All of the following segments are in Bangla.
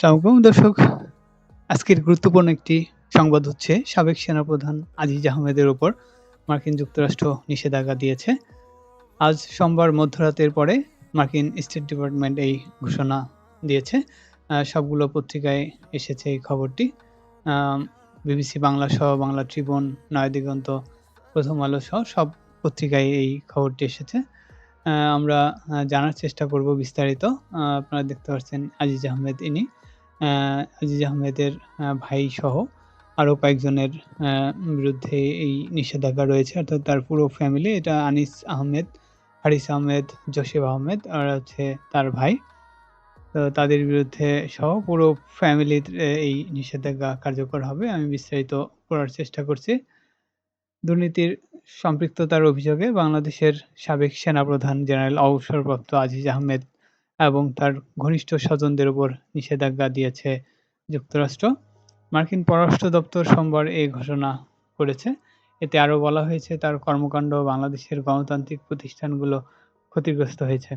আসসালামু আলাইকুম দর্শক। আজকের গুরুত্বপূর্ণ একটি সংবাদ হচ্ছে সাবেক সেনাপ্রধান আজিজ আহমেদের উপর মার্কিন যুক্তরাষ্ট্র নিষেধাজ্ঞা দিয়েছে। আজ সোমবার মধ্যরাতের পরে মার্কিন স্টেট ডিপার্টমেন্ট এই ঘোষণা দিয়েছে। সবগুলো পত্রিকায় এসেছে এই খবরটি। বিবিসি বাংলা সহ বাংলা ট্রিবিউন, নয়াদিগন্ত, প্রথম আলো সহ সব পত্রিকায় এই খবরটি এসেছে। আমরা জানার চেষ্টা করব বিস্তারিত। আপনারা দেখতে পাচ্ছেন আজিজ আহমেদ ইনি। আজিজ আহমেদের আ ভাইসহ আরও কয়েকজনের বিরুদ্ধে এই নিষেধাজ্ঞা রয়েছে। অর্থাৎ তার পুরো ফ্যামিলি এটা আনিস আহমেদ, হারিস আহমেদ, জসিম আহমেদ আর হচ্ছে তার ভাই। তো তাদের বিরুদ্ধে সহ পুরো ফ্যামিলির এই নিষেধাজ্ঞা কার্যকর হবে। আমি বিস্তারিত করার চেষ্টা করছি। দুর্নীতির সম্পৃক্ততার অভিযোগে বাংলাদেশের সাবেক সেনাপ্রধান জেনারেল অবসরপ্রাপ্ত আজিজ আহমেদ এবং তার ঘনিষ্ঠ স্বজনদের উপর নিষেধাজ্ঞা দিয়েছে যুক্তরাষ্ট্র। মার্কিন পররাষ্ট্র দপ্তর সোমবার এই ঘোষণা করেছে। এতে আরও বলা হয়েছে, তার কর্মকাণ্ড বাংলাদেশের গণতান্ত্রিক প্রতিষ্ঠানগুলো ক্ষতিগ্রস্ত হয়েছে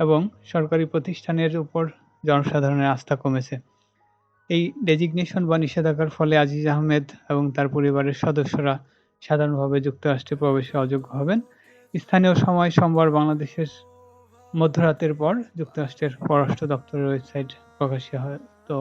এবং সরকারি প্রতিষ্ঠানের উপর জনসাধারণের আস্থা কমেছে। এই ডেজিগনেশন বা নিষেধাজ্ঞার ফলে আজিজ আহমেদ এবং তার পরিবারের সদস্যরা সাধারণভাবে যুক্তরাষ্ট্রে প্রবেশে অযোগ্য হবেন। স্থানীয় সময় সোমবার বাংলাদেশের মধ্যরাতের পর যুক্তরাষ্ট্রের পররাষ্ট্র দপ্তরের ওয়েবসাইট প্রকাশিত হয়। তো